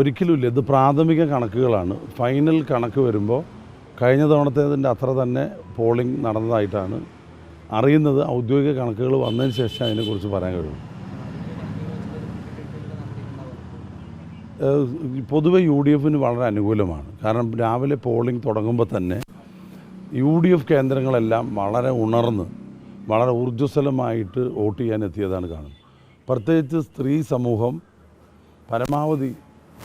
ഒരിക്കലുമില്ല. ഇത് പ്രാഥമിക കണക്കുകളാണ്. ഫൈനൽ കണക്ക് വരുമ്പോൾ കഴിഞ്ഞ തവണത്തേതിന്റെ അത്ര തന്നെ പോളിംഗ് നടന്നതായിട്ടാണ് അറിയുന്നത്. ഔദ്യോഗിക കണക്കുകൾ വന്നതിന് ശേഷം അതിനെക്കുറിച്ച് പറയാൻ കഴിയും. പൊതുവെ യു ഡി എഫിന് വളരെ അനുകൂലമാണ്. കാരണം രാവിലെ പോളിംഗ് തുടങ്ങുമ്പോൾ തന്നെ യു ഡി എഫ് കേന്ദ്രങ്ങളെല്ലാം വളരെ ഉണർന്ന് വളരെ ഊർജസ്വലമായിട്ട് വോട്ട് ചെയ്യാൻ എത്തിയതാണ് കാണുന്നത്. പ്രത്യേകിച്ച് സ്ത്രീ സമൂഹം പരമാവധി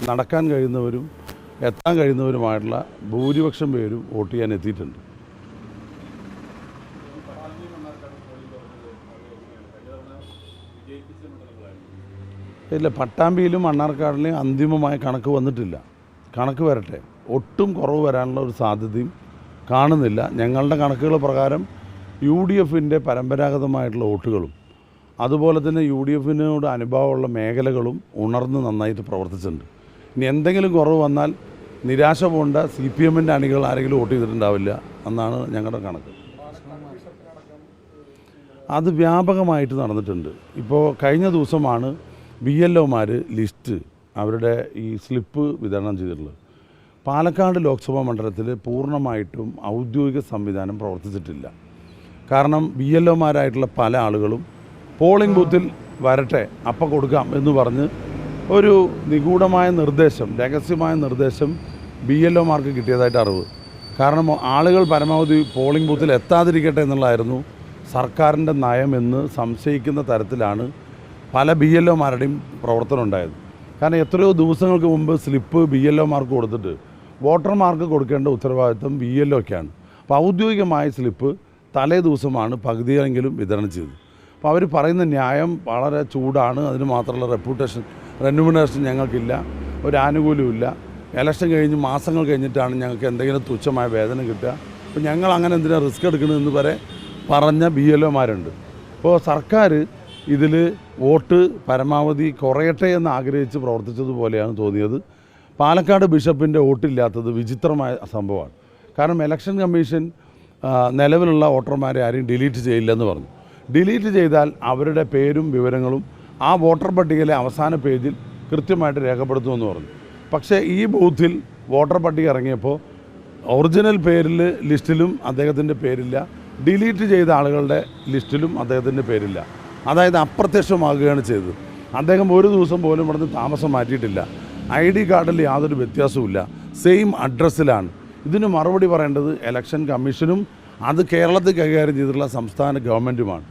നടക്കാൻ കഴിയുന്നവരും എത്താൻ കഴിയുന്നവരുമായിട്ടുള്ള ഭൂരിപക്ഷം പേരും വോട്ട് ചെയ്യാൻ എത്തിയിട്ടുണ്ട്. ഇല്ല പട്ടാമ്പിയിലും മണ്ണാർക്കാടിലെയും അന്തിമമായ കണക്ക് വന്നിട്ടില്ല. കണക്ക് വരട്ടെ. ഒട്ടും കുറവ് വരാനുള്ള ഒരു സാധ്യതയും കാണുന്നില്ല. ഞങ്ങളുടെ കണക്കുകൾ പ്രകാരം യു ഡി എഫിന്റെ പരമ്പരാഗതമായിട്ടുള്ള വോട്ടുകളും അതുപോലെ തന്നെ യു ഡി എഫിനോട് അനുഭവമുള്ള മേഖലകളും ഉണർന്ന് നന്നായിട്ട് പ്രവർത്തിച്ചിട്ടുണ്ട്. ഇനി എന്തെങ്കിലും കുറവ് വന്നാൽ നിരാശ പോണ്ട സി പി എമ്മിന്റെ അണികൾ ആരെങ്കിലും വോട്ട് ചെയ്തിട്ടുണ്ടാവില്ല എന്നാണ് ഞങ്ങളുടെ കണക്ക്. അത് വ്യാപകമായിട്ട് നടന്നിട്ടുണ്ട്. ഇപ്പോൾ കഴിഞ്ഞ ദിവസമാണ് ബി എൽ ഒമാർ ലിസ്റ്റ് അവരുടെ ഈ സ്ലിപ്പ് വിതരണം ചെയ്തിട്ടുള്ളത്. പാലക്കാട് ലോക്സഭാ മണ്ഡലത്തിൽ പൂർണമായിട്ടും ഔദ്യോഗിക സംവിധാനം പ്രവർത്തിച്ചിട്ടില്ല. കാരണം ബി എൽ ഒമാരായിട്ടുള്ള പല ആളുകളും പോളിംഗ് ബൂത്തിൽ വരട്ടെ അപ്പം കൊടുക്കാം എന്ന് പറഞ്ഞ് ഒരു നിഗൂഢമായ നിർദ്ദേശം രഹസ്യമായ നിർദ്ദേശം ബി എൽ ഒമാർക്ക് കിട്ടിയതായിട്ട് അറിവ്. കാരണം ആളുകൾ പരമാവധി പോളിംഗ് ബൂത്തിൽ എത്താതിരിക്കട്ടെ എന്നുള്ളതായിരുന്നു സർക്കാരിന്റെ നയമെന്ന് സംശയിക്കുന്ന തരത്തിലാണ് പല ബി എൽ ഒമാരുടെയും പ്രവർത്തനം ഉണ്ടായത്. കാരണം എത്രയോ ദിവസങ്ങൾക്ക് മുമ്പ് സ്ലിപ്പ് ബി എൽ ഒമാർക്ക് കൊടുത്തിട്ട് വോട്ടർമാർക്ക് കൊടുക്കേണ്ട ഉത്തരവാദിത്വം ബി എൽ ഒക്കെയാണ് അപ്പോൾ ഔദ്യോഗികമായ സ്ലിപ്പ് തലേ ദിവസമാണ് പകുതിയെങ്കിലും വിതരണം ചെയ്തത്. അപ്പോൾ അവർ പറയുന്ന ന്യായം വളരെ ചൂടാണ് അതിന് മാത്രമുള്ള റെപ്യൂട്ടേഷൻ റെന്യൂമിനേഷൻ ഞങ്ങൾക്കില്ല ഒരു ആനുകൂല്യമില്ല ഇലക്ഷൻ കഴിഞ്ഞ് മാസങ്ങൾ കഴിഞ്ഞിട്ടാണ് ഞങ്ങൾക്ക് എന്തെങ്കിലും തുച്ഛമായ വേതനം കിട്ടുക. അപ്പോൾ ഞങ്ങൾ അങ്ങനെ എന്തിനാണ് റിസ്ക് എടുക്കണമെന്ന് വരെ പറഞ്ഞ ബി എൽ ഒമാരുണ്ട്. അപ്പോൾ സർക്കാർ ഇതിൽ വോട്ട് പരമാവധി കുറയട്ടെ എന്ന് ആഗ്രഹിച്ച് പ്രവർത്തിച്ചതുപോലെയാണ് തോന്നിയത്. പാലക്കാട് ബിഷപ്പിന്റെ വോട്ടില്ലാത്തത് വിചിത്രമായ സംഭവമാണ്. കാരണം ഇലക്ഷൻ കമ്മീഷൻ നിലവിലുള്ള വോട്ടർമാരെ ആരെയും ഡിലീറ്റ് ചെയ്യില്ലെന്ന് പറഞ്ഞു. ഡിലീറ്റ് ചെയ്താൽ അവരുടെ പേരും വിവരങ്ങളും ആ വോട്ടർ പട്ടികയിലെ അവസാന പേജിൽ കൃത്യമായിട്ട് രേഖപ്പെടുത്തുമെന്ന് പറഞ്ഞു. പക്ഷേ ഈ ബൂത്തിൽ വോട്ടർ പട്ടിക ഇറങ്ങിയപ്പോൾ ഒറിജിനൽ പേരിൽ ലിസ്റ്റിലും അദ്ദേഹത്തിന്റെ പേരില്ല. ഡിലീറ്റ് ചെയ്ത ആളുകളുടെ ലിസ്റ്റിലും അദ്ദേഹത്തിന്റെ പേരില്ല. അതായത് അപ്രത്യക്ഷമാകുകയാണ് ചെയ്തത്. അദ്ദേഹം ഒരു ദിവസം പോലും ഇവിടുന്ന് താമസം മാറ്റിയിട്ടില്ല. ഐ ഡി കാർഡിൽ യാതൊരു വ്യത്യാസവുമില്ല. സെയിം അഡ്രസ്സിലാണ്. ഇതിന് മറുപടി പറയേണ്ടത് ഇലക്ഷൻ കമ്മീഷനും അത് കേരളത്തിൽ കൈകാര്യം ചെയ്തിട്ടുള്ള സംസ്ഥാന ഗവൺമെന്റുമാണ്.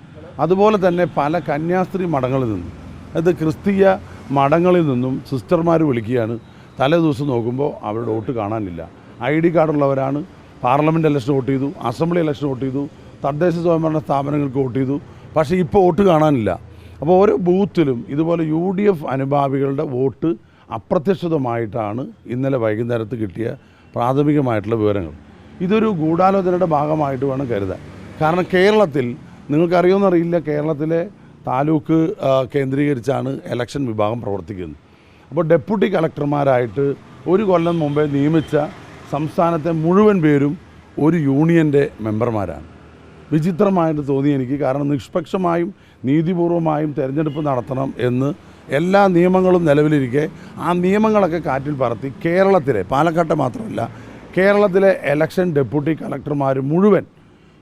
അതുപോലെ തന്നെ പല കന്യാസ്ത്രീ മഠങ്ങളിൽ നിന്നും അത് ക്രിസ്തീയ മഠങ്ങളിൽ നിന്നും സിസ്റ്റർമാർ വിളിക്കുകയാണ്. തലേ ദിവസം നോക്കുമ്പോൾ അവരുടെ വോട്ട് കാണാനില്ല. ഐ ഡി കാർഡുള്ളവരാണ് പാർലമെന്റ് ഇലക്ഷൻ വോട്ട് ചെയ്തു അസംബ്ലി ഇലക്ഷൻ വോട്ട് ചെയ്തു തദ്ദേശ സ്വയംഭരണ സ്ഥാപനങ്ങൾക്ക് വോട്ട് ചെയ്തു. പക്ഷേ ഇപ്പോൾ വോട്ട് കാണാനില്ല. അപ്പോൾ ഓരോ ബൂത്തിലും ഇതുപോലെ യു ഡി എഫ് അനുഭാവികളുടെ വോട്ട് അപ്രത്യക്ഷിതമായിട്ടാണ് ഇന്നലെ വൈകുന്നേരത്ത് കിട്ടിയ പ്രാഥമികമായിട്ടുള്ള വിവരങ്ങൾ. ഇതൊരു ഗൂഢാലോചനയുടെ ഭാഗമായിട്ട് വേണം കരുതാൻ. കാരണം കേരളത്തിൽ നിങ്ങൾക്കറിയുമെന്നറിയില്ല കേരളത്തിലെ താലൂക്ക് കേന്ദ്രീകരിച്ചാണ് ഇലക്ഷൻ വിഭാഗം പ്രവർത്തിക്കുന്നത്. അപ്പോൾ ഡെപ്യൂട്ടി കളക്ടർമാരായിട്ട് ഒരു കൊല്ലം മുമ്പേ നിയമിച്ച സംസ്ഥാനത്തെ മുഴുവൻ പേരും ഒരു യൂണിയന്റെ മെമ്പർമാരാണ് വിചിത്രമായിട്ട് തോന്നി എനിക്ക് കാരണം നിഷ്പക്ഷമായും നീതിപൂർവമായും തിരഞ്ഞെടുപ്പ് നടത്തണം എന്ന് എല്ലാ നിയമങ്ങളും നിലവിലിരിക്കെ ആ നിയമങ്ങളൊക്കെ കാറ്റിൽ പറത്തി കേരളത്തിലെ പാലക്കാട്ടെ മാത്രമല്ല കേരളത്തിലെ ഇലക്ഷൻ ഡെപ്യൂട്ടി കളക്ടർമാർ മുഴുവൻ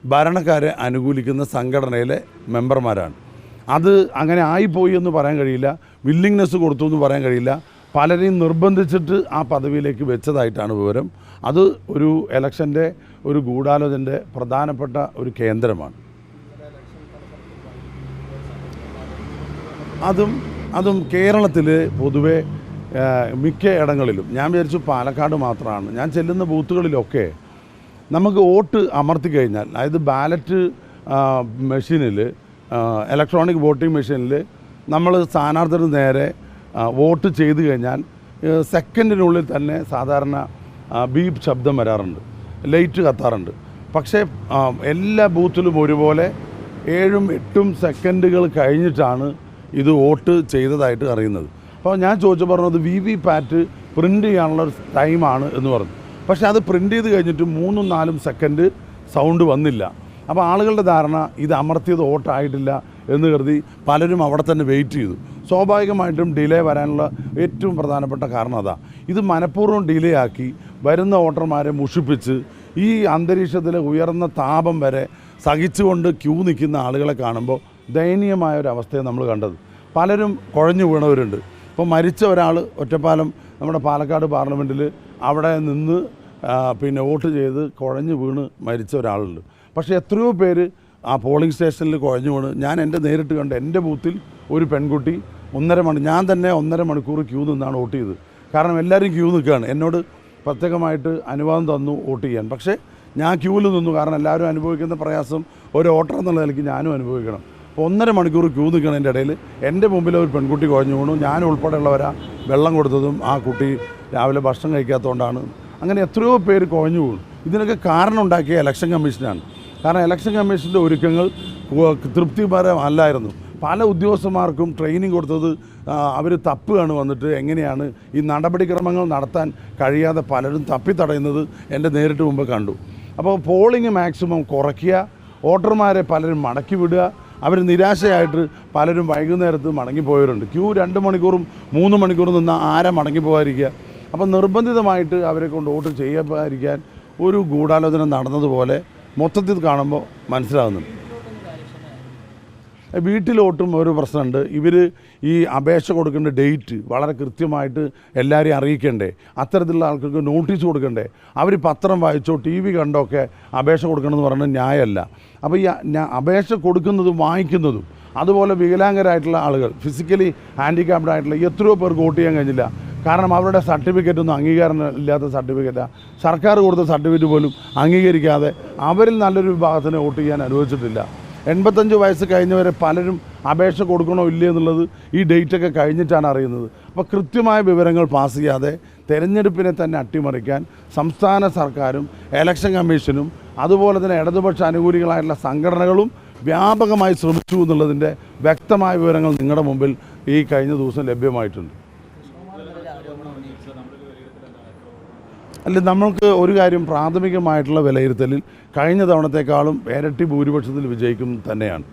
ഭരണക്കാരെ അനുകൂലിക്കുന്ന സംഘടനയിലെ മെമ്പർമാരാണ്. അത് അങ്ങനെ ആയിപ്പോയി എന്ന് പറയാൻ കഴിയില്ല. വില്ലിങ്നെസ് കൊടുത്തു എന്ന് പറയാൻ കഴിയില്ല. പലരെയും നിർബന്ധിച്ചിട്ട് ആ പദവിയിലേക്ക് വെച്ചതായിട്ടാണ് വിവരം. അത് ഒരു ഇലക്ഷന്റെ ഒരു ഗൂഢാലോചന്റെ പ്രധാനപ്പെട്ട ഒരു കേന്ദ്രമാണ്. അതും അതും കേരളത്തിൽ പൊതുവെ മിക്ക ഇടങ്ങളിലും ഞാൻ വിചാരിച്ചു പാലക്കാട് മാത്രമാണ്. ഞാൻ ചെല്ലുന്ന ബൂത്തുകളിലൊക്കെ നമുക്ക് വോട്ട് അമർത്തി കഴിഞ്ഞാൽ അതായത് ബാലറ്റ് മെഷീനിൽ ഇലക്ട്രോണിക് വോട്ടിംഗ് മെഷീനിൽ നമ്മൾ സ്ഥാനാർത്ഥിന് നേരെ വോട്ട് ചെയ്ത് കഴിഞ്ഞാൽ സെക്കൻഡിനുള്ളിൽ തന്നെ സാധാരണ ബീപ് ശബ്ദം വരാറുണ്ട്. ലൈറ്റ് കത്താറുണ്ട്. പക്ഷേ എല്ലാ ബൂത്തിലും ഒരുപോലെ ഏഴും എട്ടും സെക്കൻഡുകൾ കഴിഞ്ഞിട്ടാണ് ഇത് വോട്ട് ചെയ്തതായിട്ട് അറിയുന്നത്. അപ്പോൾ ഞാൻ ചോദിച്ചു പറഞ്ഞത് വി വി പാറ്റ് പ്രിന്റ് ചെയ്യാനുള്ള ടൈമാണ് എന്ന് പറഞ്ഞു. പക്ഷേ അത് പ്രിന്റ് ചെയ്ത് കഴിഞ്ഞിട്ട് മൂന്നും നാലും സെക്കൻഡ് സൗണ്ട് വന്നില്ല. അപ്പോൾ ആളുകളുടെ ധാരണ ഇത് അമർത്തിയത് ഓട്ടായിട്ടില്ല എന്ന് കരുതി പലരും അവിടെ തന്നെ വെയിറ്റ് ചെയ്തു. സ്വാഭാവികമായിട്ടും ഡിലേ വരാനുള്ള ഏറ്റവും പ്രധാനപ്പെട്ട കാരണം അതാ. ഇത് മനഃപൂർവം ഡിലേ ആക്കി വരുന്ന വോട്ടർമാരെ മുഷിപ്പിച്ച് ഈ അന്തരീക്ഷത്തിലെ ഉയർന്ന താപം വരെ സഹിച്ചുകൊണ്ട് ക്യൂ നിൽക്കുന്ന ആളുകളെ കാണുമ്പോൾ ദയനീയമായ ഒരു അവസ്ഥയെ നമ്മൾ കണ്ടത്. പലരും കുഴഞ്ഞു വീണവരുണ്ട്. ഇപ്പോൾ മരിച്ച ഒരാൾ ഒറ്റപ്പാലം നമ്മുടെ പാലക്കാട് പാർലമെന്റിൽ അവിടെ നിന്ന് പിന്നെ വോട്ട് ചെയ്ത് കുഴഞ്ഞു വീണ് മരിച്ച ഒരാളുണ്ട്. പക്ഷേ എത്രയോ പേര് ആ പോളിംഗ് സ്റ്റേഷനിൽ കുഴഞ്ഞു വീണ്. ഞാൻ എന്റെ നേരിട്ട് കണ്ട എന്റെ ബൂത്തിൽ ഒരു പെൺകുട്ടി ഒന്നര മണി ഞാൻ തന്നെ ഒന്നര മണിക്കൂർ ക്യൂ നിന്നാണ് വോട്ട് ചെയ്തത്. കാരണം എല്ലാവരും ക്യൂ നിൽക്കുകയാണ്. എന്നോട് പ്രത്യേകമായിട്ട് അനുവാദം തന്നു വോട്ട് ചെയ്യാൻ. പക്ഷേ ഞാൻ ക്യൂവിൽ നിന്നു കാരണം എല്ലാവരും അനുഭവിക്കുന്ന പ്രയാസം ഒരു ഓട്ടർ എന്നുള്ള നിലയ്ക്ക് ഞാനും അനുഭവിക്കണം. അപ്പോൾ ഒന്നര മണിക്കൂർ ക്യൂ നിൽക്കണതിന്റെ ഇടയിൽ എന്റെ മുമ്പിൽ ഒരു പെൺകുട്ടി കുഴഞ്ഞു വീണു. ഞാൻ ഉൾപ്പെടെയുള്ളവരാ വെള്ളം കൊടുത്തതും ആ കുട്ടി രാവിലെ ഭക്ഷണം കഴിക്കാത്തതുകൊണ്ടാണ് അങ്ങനെ എത്രയോ പേര് കുഴഞ്ഞു പോകും ഇതിനൊക്കെ കാരണം ഉണ്ടാക്കിയ ഇലക്ഷൻ കമ്മീഷനാണ് കാരണം ഇലക്ഷൻ കമ്മീഷന്റെ ഒരുക്കങ്ങൾ തൃപ്തിപരം തൃപ്തിപരമല്ലായിരുന്നു പല ഉദ്യോഗസ്ഥന്മാർക്കും ട്രെയിനിങ് കൊടുത്തത് അവർ തപ്പുകയാണ് വന്നിട്ട് എങ്ങനെയാണ് ഈ നടപടിക്രമങ്ങൾ നടത്താൻ കഴിയാതെ പലരും തപ്പിത്തടയുന്നത് എന്റെ നേരിട്ട് മുമ്പ് കണ്ടു. അപ്പോൾ പോളിംഗ് മാക്സിമം കുറയ്ക്കുക വോട്ടർമാരെ പലരും മടക്കി വിടുക അവർ നിരാശയായിട്ട് പലരും വൈകുന്നേരത്ത് മടങ്ങിപ്പോയവരുണ്ട്. ക്യൂ രണ്ട് മണിക്കൂറും മൂന്ന് മണിക്കൂറും നിന്ന് ആരെ മടങ്ങി പോകാതിരിക്കുക അപ്പം നിർബന്ധിതമായിട്ട് അവരെ കൊണ്ട് വോട്ട് ചെയ്യാതിരിക്കാൻ ഒരു ഗൂഢാലോചന നടന്നതുപോലെ മൊത്തത്തിൽ കാണുമ്പോൾ മനസ്സിലാകുന്നുണ്ട്. വീട്ടിലോട്ടും ഒരു പ്രശ്നമുണ്ട്. ഇവർ ഈ അപേക്ഷ കൊടുക്കേണ്ട ഡേറ്റ് വളരെ കൃത്യമായിട്ട് എല്ലാവരെയും അറിയിക്കണ്ടേ. അത്തരത്തിലുള്ള ആൾക്കാർക്ക് നോട്ടീസ് കൊടുക്കണ്ടേ. അവർ പത്രം വായിച്ചോ ടി വി കണ്ടോ ഒക്കെ അപേക്ഷ കൊടുക്കണമെന്ന് പറയുന്നത് ന്യായമല്ല. അപ്പോൾ ഈ അപേക്ഷ കൊടുക്കുന്നതും വാങ്ങിക്കുന്നതും അതുപോലെ വികലാംഗരായിട്ടുള്ള ആളുകൾ ഫിസിക്കലി ഹാൻഡിക്യാപ്ഡ് ആയിട്ടുള്ള എത്രയോ പേർക്ക് വോട്ട് ചെയ്യാൻ കഴിഞ്ഞില്ല. കാരണം അവരുടെ സർട്ടിഫിക്കറ്റ് ഒന്നും അംഗീകാരം ഇല്ലാത്ത സർട്ടിഫിക്കറ്റാണ് സർക്കാർ കൊടുത്ത സർട്ടിഫിക്കറ്റ് പോലും അംഗീകരിക്കാതെ അവരിൽ നല്ലൊരു വിഭാഗത്തിന് വോട്ട് ചെയ്യാൻ അനുവദിച്ചിട്ടില്ല. എൺപത്തഞ്ച് വയസ്സ് കഴിഞ്ഞവരെ പലരും അപേക്ഷ കൊടുക്കണോ ഇല്ലേ എന്നുള്ളത് ഈ ഡേറ്റൊക്കെ കഴിഞ്ഞിട്ടാണ് അറിയുന്നത്. അപ്പോൾ കൃത്യമായ വിവരങ്ങൾ പാസ് ചെയ്യാതെ തെരഞ്ഞെടുപ്പിനെ തന്നെ അട്ടിമറിക്കാൻ സംസ്ഥാന സർക്കാരും എലക്ഷൻ കമ്മീഷനും അതുപോലെ തന്നെ ഇടതുപക്ഷ അനുകൂലികളായിട്ടുള്ള സംഘടനകളും വ്യാപകമായി ശ്രമിച്ചു എന്നുള്ളതിന്റെ വ്യക്തമായ വിവരങ്ങൾ നിങ്ങളുടെ മുമ്പിൽ ഈ കഴിഞ്ഞ ദിവസം ലഭ്യമായിട്ടുണ്ട്. അല്ല നമ്മൾക്ക് ഒരു കാര്യം പ്രാഥമികമായിട്ടുള്ള വിലയിരുത്തലിൽ കഴിഞ്ഞ തവണത്തെക്കാളും ഇരട്ടി ഭൂരിപക്ഷത്തിൽ വിജയിക്കും തന്നെയാണ്.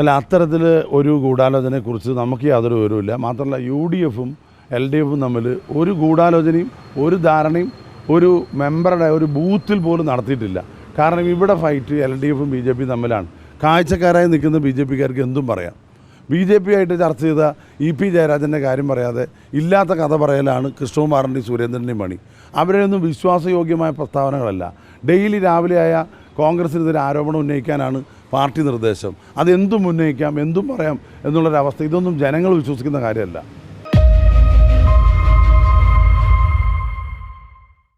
അല്ല അത്തരത്തിൽ ഒരു ഗൂഢാലോചനയെക്കുറിച്ച് നമുക്ക് യാതൊരു വിവരവുമില്ല. മാത്രമല്ല യു ഡി എഫും എൽ ഡി എഫും തമ്മിൽ ഒരു ഗൂഢാലോചനയും ഒരു ധാരണയും ഒരു മെമ്പറുടെ ഒരു ബൂത്തിൽ പോലും നടത്തിയിട്ടില്ല. കാരണം ഇവിടെ ഫൈറ്റ് എൽ ഡി എഫും ബി ജെ പിയും തമ്മിലാണ്. കാഴ്ചക്കാരായി നിൽക്കുന്ന ബി ജെ പിക്കാർക്ക് എന്തും പറയാം. ബി ജെ പി ആയിട്ട് ചർച്ച ചെയ്ത ഇ പി ജയരാജന്റെ കാര്യം പറയാതെ ഇല്ലാത്ത കഥ പറയലാണ് കൃഷ്ണകുമാറിന്റെയും സുരേന്ദ്രന്റെയും പണി. അവരെയൊന്നും വിശ്വാസയോഗ്യമായ പ്രസ്താവനകളല്ല. ഡെയിലി രാവിലെയായ കോൺഗ്രസിനെതിരെ ആരോപണം ഉന്നയിക്കാനാണ് പാർട്ടി നിർദ്ദേശം. അതെന്തും ഉന്നയിക്കാം എന്തും പറയാം എന്നുള്ളൊരവസ്ഥ. ഇതൊന്നും ജനങ്ങൾ വിശ്വസിക്കുന്ന കാര്യമല്ല.